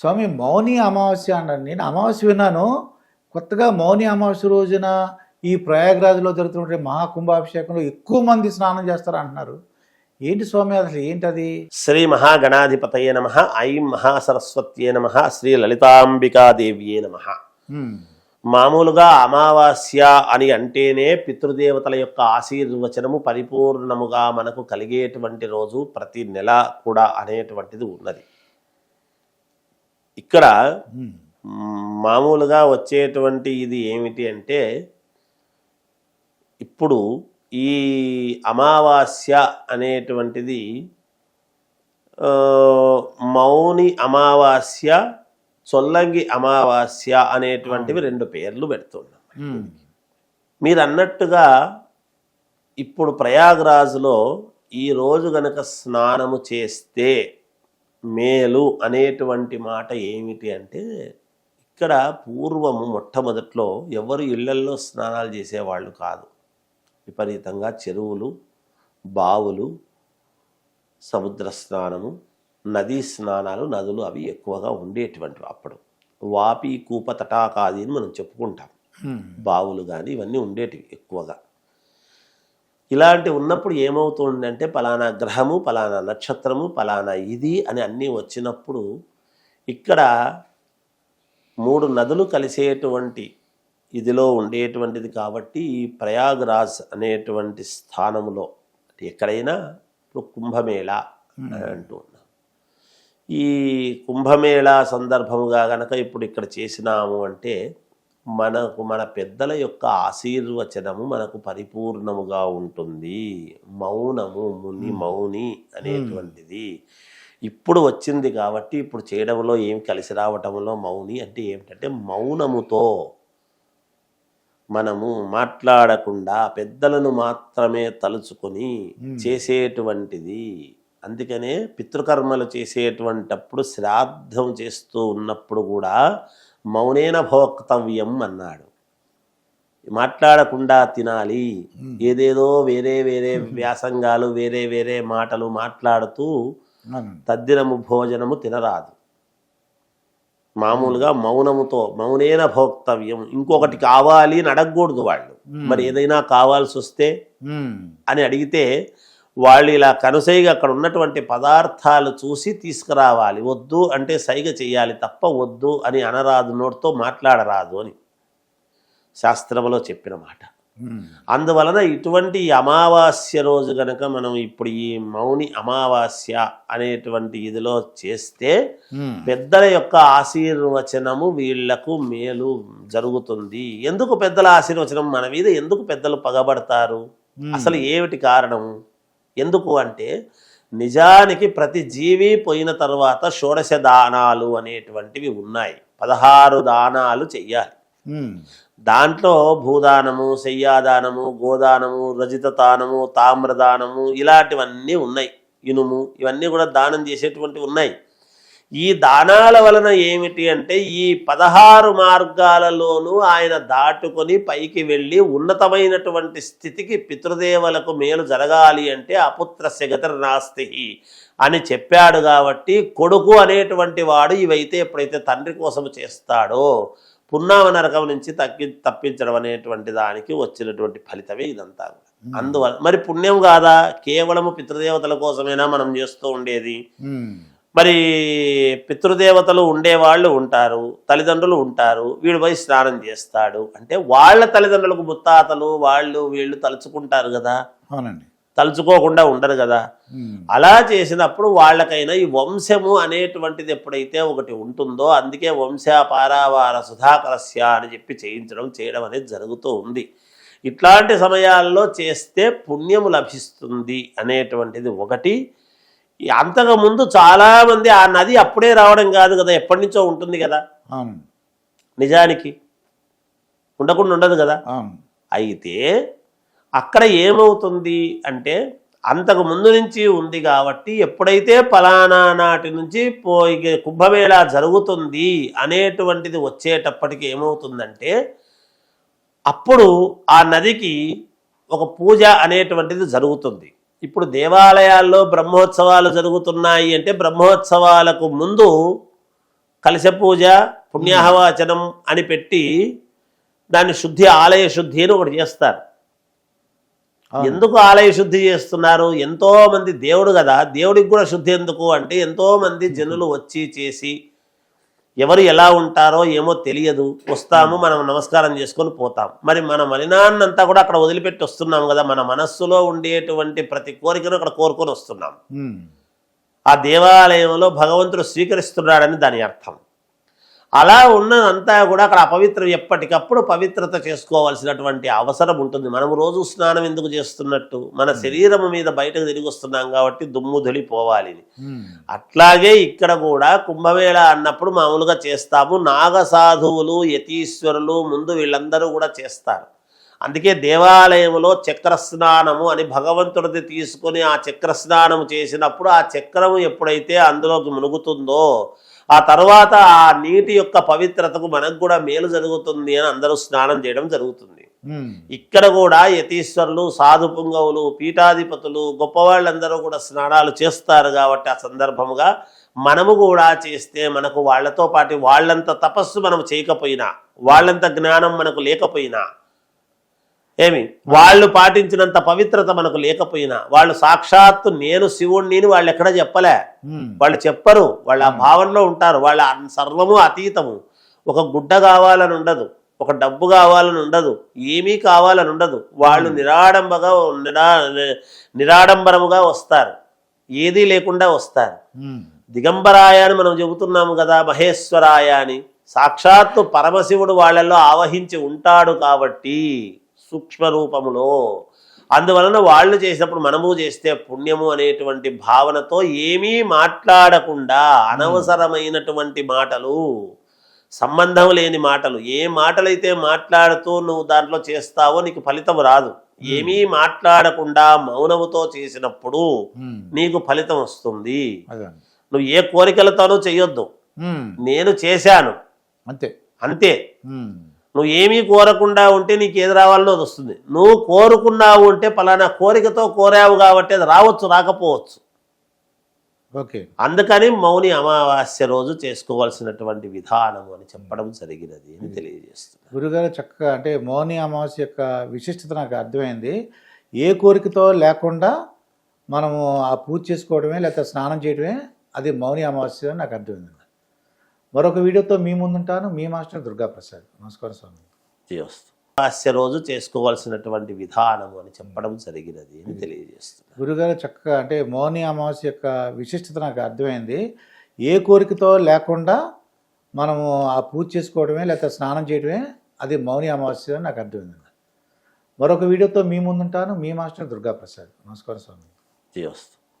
స్వామి మౌని అమావాస్య అన్నాను నేను అమావాస్య విన్నాను. కొత్తగా మౌని అమావాస్య రోజున ఈ ప్రయాగరాజ్లో జరుగుతున్న మహాకుంభాభిషేకంలో ఎక్కువ మంది స్నానం చేస్తారు అంటున్నారు. ఏంటి స్వామి అసలు ఏంటది? శ్రీ మహాగణాధిపతయే నమ ఐం మహాసరస్వత్యే నమ శ్రీ లలితాంబికాదేవ్యే నమ. మామూలుగా అమావాస్య అని అంటేనే పితృదేవతల యొక్క ఆశీర్వచనము పరిపూర్ణముగా మనకు కలిగేటువంటి రోజు ప్రతి నెల కూడా అనేటువంటిది ఉన్నది. ఇక్కడ మామూలుగా వచ్చేటువంటి ఇది ఏమిటి అంటే ఇప్పుడు ఈ అమావాస్య అనేటువంటిది మౌని అమావాస్య చొల్లంగి అమావాస్య అనేటువంటివి రెండు పేర్లు పెడుతున్నాం. మీరు అన్నట్టుగా ఇప్పుడు ప్రయాగ్రాజ్లో ఈ రోజు గనక స్నానము చేస్తే మేలు అనేటువంటి మాట ఏమిటి అంటే ఇక్కడ పూర్వము మొట్టమొదట్లో ఎవరు ఇళ్ళల్లో స్నానాలు చేసేవాళ్ళు కాదు. విపరీతంగా చెరువులు బావులు సముద్ర స్నానము నదీ స్నానాలు నదులు అవి ఎక్కువగా ఉండేటువంటివి అప్పుడు. వాపి కూప తటాకాది అని మనం చెప్పుకుంటాం. బావులు కానీ ఇవన్నీ ఉండేటివి ఎక్కువగా. ఇలాంటి ఉన్నప్పుడు ఏమవుతుందంటే పలానా గ్రహము పలానా నక్షత్రము పలానా ఇది అని అన్నీ వచ్చినప్పుడు ఇక్కడ మూడు నదులు కలిసేటువంటి ఇదిలో ఉండేటువంటిది కాబట్టి ఈ ప్రయాగ్రాజ్ అనేటువంటి స్థానములో ఎక్కడైనా ఇప్పుడు కుంభమేళ అని అంటూ ఉన్నాం. ఈ కుంభమేళా సందర్భముగా గనక ఇప్పుడు ఇక్కడ చేసినాము అంటే మనకు మన పెద్దల యొక్క ఆశీర్వచనము మనకు పరిపూర్ణముగా ఉంటుంది. మౌనము ముని మౌని అనేటువంటిది. ఇప్పుడు వచ్చింది కాబట్టి ఇప్పుడు చేయడంలో ఏం కలిసి రావటంలో మౌని అంటే ఏమిటంటే మౌనముతో మనము మాట్లాడకుండా పెద్దలను మాత్రమే తలుచుకొని చేసేటువంటిది. అందుకనే పితృకర్మలు చేసేటువంటప్పుడు శ్రాద్ధం చేస్తూ ఉన్నప్పుడు కూడా మౌనేన భోక్తవ్యం అన్నాడు. మాట్లాడకుండా తినాలి. ఏదేదో వేరే వేరే వ్యాసంగాలు వేరే వేరే మాటలు మాట్లాడుతూ. తద్దినము భోజనము తినరాదు. మామూలుగా మౌనముతో మౌనేన భోక్తవ్యం ఇంకొకటి కావాలి అని అడగకూడదు వాళ్ళు. మరి ఏదైనా కావాల్సి వస్తే. అని అడిగితే వాళ్ళు ఇలా కనుసైగా అక్కడ ఉన్నటువంటి పదార్థాలు చూసి తీసుకురావాలి. వద్దు అంటే సైగ చేయాలి తప్ప వద్దు అని అనరాదు నోటితో మాట్లాడరాదు అని శాస్త్రంలో చెప్పిన మాట. అందువలన ఇటువంటి అమావాస్య రోజు గనక మనం ఇప్పుడు ఈ మౌని అమావాస్య అనేటువంటి ఇదిలో చేస్తే. పెద్దల యొక్క ఆశీర్వచనము వీళ్ళకు మేలు జరుగుతుంది. ఎందుకు పెద్దల ఆశీర్వచనం మన మీద? ఎందుకు పెద్దలు పగబడతారు? అసలు ఏమిటి కారణం? ఎందుకు అంటే నిజానికి ప్రతి జీవి పోయిన తర్వాత షోడశ దానాలు అనేటువంటివి ఉన్నాయి. పదహారు దానాలు చెయ్యాలి. దాంట్లో భూదానము శయ్యాదానము గోదానము రజిత దానము తామ్రదానము ఇలాంటివన్నీ ఉన్నాయి. ఇనుము ఇవన్నీ కూడా దానం చేసేటువంటివి ఉన్నాయి. ఈ దానాల వలన ఏమిటి అంటే ఈ పదహారు మార్గాలలోనూ ఆయన దాటుకొని పైకి వెళ్ళి ఉన్నతమైనటువంటి స్థితికి పితృదేవలకు మేలు జరగాలి అంటే అపుత్రస్య గతిర్నాస్తి అని చెప్పాడు కాబట్టి కొడుకు అనేటువంటి వాడు ఇవైతే ఎప్పుడైతే తండ్రి కోసం చేస్తాడో పున్నామ నరకం నుంచి తగ్గి తప్పించడం అనేటువంటి దానికి వచ్చినటువంటి ఫలితమే ఇదంతా. అందువల్ల మరి పుణ్యం కాదా కేవలము పితృదేవతల కోసమేనా మనం చేస్తూ ఉండేది. మరి పితృదేవతలు ఉండేవాళ్ళు ఉంటారు తల్లిదండ్రులు ఉంటారు వీడు పోయి స్నానం చేస్తాడు. అంటే వాళ్ళ తల్లిదండ్రులకు ముత్తాతలు వాళ్ళు వీళ్ళు తలుచుకుంటారు కదా. అవునండి. తలుచుకోకుండా ఉండరు కదా. అలా చేసినప్పుడు వాళ్ళకైనా ఈ వంశము అనేటువంటిది ఎప్పుడైతే ఒకటి ఉంటుందో అందుకే వంశాపారావార సుధాకరస్య అని చెప్పి చేయించడం చేయడం అనేది జరుగుతూ ఉంది. ఇట్లాంటి సమయాల్లో చేస్తే పుణ్యము లభిస్తుంది అనేటువంటిది ఒకటి. అంతకుముందు చాలామంది ఆ నది అప్పుడే రావడం కాదు కదా ఎప్పటి నుంచో ఉంటుంది కదా. నిజానికి ఉండకుండా ఉండదు కదా. అయితే అక్కడ ఏమవుతుంది అంటే అంతకు ముందు నుంచి ఉంది కాబట్టి ఎప్పుడైతే పలానా నాటి నుంచి పోయి కుంభమేళా జరుగుతుంది అనేటువంటిది వచ్చేటప్పటికి ఏమవుతుందంటే అప్పుడు ఆ నదికి ఒక పూజ అనేటువంటిది జరుగుతుంది. ఇప్పుడు దేవాలయాల్లో బ్రహ్మోత్సవాలు జరుగుతున్నాయి అంటే బ్రహ్మోత్సవాలకు ముందు కలశ పూజ పుణ్యాహవాచనం అని పెట్టి దాన్ని శుద్ధి ఆలయ శుద్ధి అని ఒకటి చేస్తారు. ఎందుకు ఆలయ శుద్ధి చేస్తున్నారు? ఎంతో మంది దేవుడు కదా దేవుడికి కూడా శుద్ధి ఎందుకు? అంటే ఎంతో మంది జనులు వచ్చి చేసి ఎవరు ఎలా ఉంటారో ఏమో తెలియదు. వస్తాము మనం నమస్కారం చేసుకొని పోతాం. మరి మన మలినాన్నంతా కూడా అక్కడ వదిలిపెట్టి వస్తున్నాం కదా మన మనస్సులో ఉండేటువంటి ప్రతి కోరికను అక్కడ కోరుకొని వస్తున్నాం. ఆ దేవాలయంలో భగవంతుడు స్వీకరిస్తున్నాడని దాని అర్థం. అలా ఉన్నదంతా కూడా అక్కడ అపవిత్రం ఎప్పటికప్పుడు పవిత్రత చేసుకోవాల్సినటువంటి అవసరం ఉంటుంది. మనం రోజు స్నానం ఎందుకు చేస్తున్నట్టు? మన శరీరం మీద బయటకు తిరిగి వస్తున్నాం కాబట్టి దుమ్ము ధొలిపోవాలి. ఉమ్. అట్లాగే ఇక్కడ కూడా కుంభమేళ అన్నప్పుడు మామూలుగా చేస్తాము. నాగ సాధువులు యతీశ్వరులు ముందు వీళ్ళందరూ కూడా చేస్తారు. అందుకే దేవాలయంలో చక్ర స్నానము అని భగవంతుడిది తీసుకొని ఆ చక్ర స్నానము చేసినప్పుడు ఆ చక్రము ఎప్పుడైతే అందులోకి మునుగుతుందో ఆ తర్వాత ఆ నీటి యొక్క పవిత్రతకు మనకు కూడా మేలు జరుగుతుంది అని అందరూ స్నానం చేయడం జరుగుతుంది. ఇక్కడ కూడా యతీశ్వరులు సాధు పుంగవులు పీఠాధిపతులు గొప్పవాళ్ళందరూ కూడా స్నానాలు చేస్తారు కాబట్టి ఆ సందర్భముగా మనము కూడా చేస్తే మనకు వాళ్ళతో పాటు వాళ్ళంత తపస్సు మనం చేయకపోయినా వాళ్ళంత జ్ఞానం మనకు లేకపోయినా ఏమి? వాళ్ళు పాటించినంత పవిత్రత మనకు లేకపోయినా వాళ్ళు సాక్షాత్తు నేను శివుణ్ణి అని వాళ్ళు ఎక్కడ చెప్పలే. వాళ్ళు చెప్పరు. వాళ్ళు ఆ భావనలో ఉంటారు. వాళ్ళ సర్వము అతీతము. ఒక గుడ్డ కావాలని ఉండదు. ఒక డబ్బు కావాలని ఉండదు. ఏమీ కావాలని ఉండదు. వాళ్ళు నిరాడంబగా నిరా నిరాడంబరముగా వస్తారు. ఏదీ లేకుండా వస్తారు. దిగంబరాయ అని మనం చెబుతున్నాము కదా మహేశ్వరాయ అని సాక్షాత్తు పరమశివుడు వాళ్ళల్లో ఆవహించి ఉంటాడు కాబట్టి సూక్ష్మ రూపములో అందువలన వాళ్ళు చేసినప్పుడు మనము చేస్తే పుణ్యము అనేటువంటి భావనతో ఏమీ మాట్లాడకుండా అనవసరమైనటువంటి మాటలు సంబంధం లేని మాటలు ఏ మాటలైతే మాట్లాడుతూ నువ్వు దాంట్లో చేస్తావో నీకు ఫలితం రాదు. ఏమీ మాట్లాడకుండా మౌనముతో చేసినప్పుడు. నీకు ఫలితం వస్తుంది. నువ్వు ఏ కోరికలతోనూ చేయొద్దు. ఉమ్. నేను చేశాను. అంతే. అంతే. నువ్వు ఏమీ కోరకుండా ఉంటే నీకు ఏది రావాలనో అది వస్తుంది. నువ్వు కోరుకున్నావు అంటే పలానా కోరికతో కోరావు కాబట్టి అది రావచ్చు రాకపోవచ్చు. ఓకే. అందుకని మౌని అమావాస్య రోజు చేసుకోవాల్సినటువంటి విధానం అని చెప్పడం జరిగినది అని తెలియజేస్తుంది గురుగారు చక్కగా అంటే మౌని అమావాస్య యొక్క విశిష్టత నాకు అర్థమైంది. ఏ కోరికతో లేకుండా మనము ఆ పూజ చేసుకోవడమే లేకపోతే స్నానం చేయడమే అది మౌని అమావాస్య అని నాకు అర్థమైంది. మరొక వీడియోతో మీ ముందుంటాను. మీ మాస్టర్ దుర్గా ప్రసాద్ నమస్కారం స్వామి. అమావాస్య రోజు చేసుకోవాల్సినటువంటి విధానం అని చెప్పడం జరిగినది అని తెలియజేస్తుంది గురుగారు చక్కగా అంటే మౌని అమావాస్య యొక్క విశిష్టత నాకు అర్థమైంది. ఏ కోరికతో లేకుండా మనము ఆ పూజ చేసుకోవడమే లేకపోతే స్నానం చేయడమే అది మౌని అమావాస్య అని నాకు అర్థమైంది. మరొక వీడియోతో మీ ముందుంటాను. మీ మాస్టర్ దుర్గా ప్రసాద్ నమస్కారం స్వామి. చేస్తూ